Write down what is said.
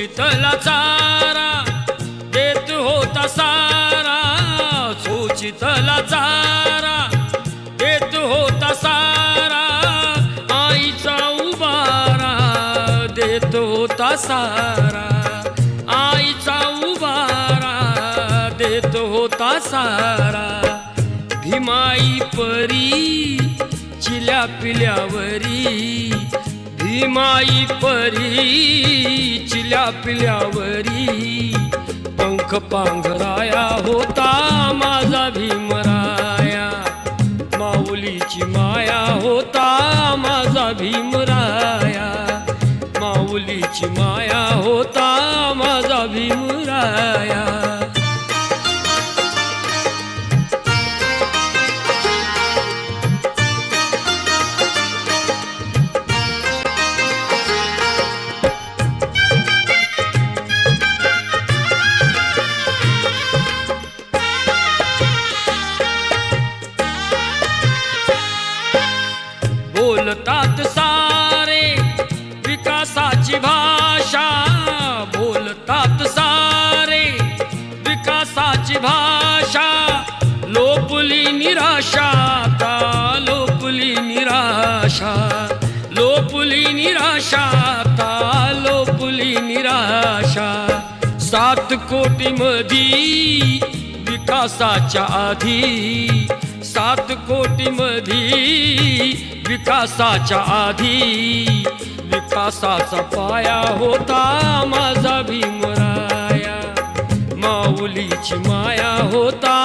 सोचितला चारा देत होता सारा. सोचितला चारा देत होता सारा. आईचा उबारा देत होता सारा. आईचा उबारा देत होता सारा. भीमाई परी चिल्या पिल्यावरी. भीमाई परी पिल्या पिल्यावरी पंख पांघराया होता माझा भीमराया. माऊलीची माया होता माझा भीमराया. माऊलीची माया होता माझा भीमराया. बोलतात सारे विकासाची भाषा बोलतात सारे विकासाची भाषा लोपुली निराशा आता लोपुली निराशा लोपुली निराशा आता लोपुली निराशा. सात कोटी मधी विकासाच्या आधी सात कोटी मधी विकासाच्या आधी विकासाचा पाया होता माझा भीमराया. माऊलीची माया होता